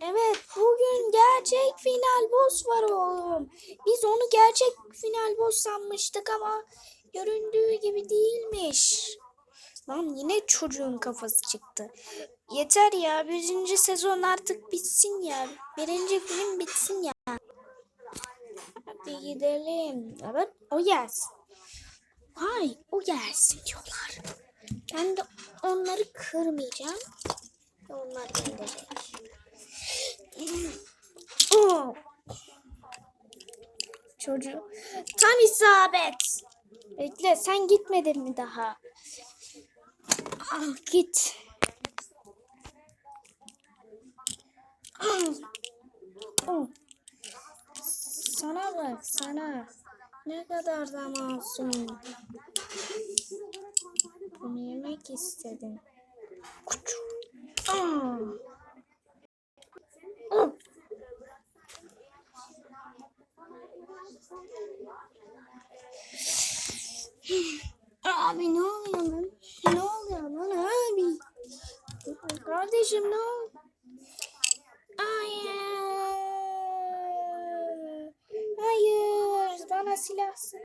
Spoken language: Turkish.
Evet bugün gerçek final boss var oğlum. Biz onu gerçek final boss sanmıştık ama göründüğü gibi değilmiş. Lan yine çocuğun kafası çıktı. Yeter ya birinci sezon artık bitsin ya. Birinci film bitsin ya. Hadi gidelim. Evet o gelsin. Hay o gelsin diyorlar. Ben de onları kırmayacağım. Onlar gelecek. Çocuğu. Tam isabet. Bekle sen gitmedin mi daha? Ah, git. Ah. Sana bak sana. Ne kadar da masum. Bunu yemek istedim. Ah. Abi ne oluyor lan? Ne oluyor lan abi? Kardeşim ne oluyor? Hayır. Hayır. Bana silah sık.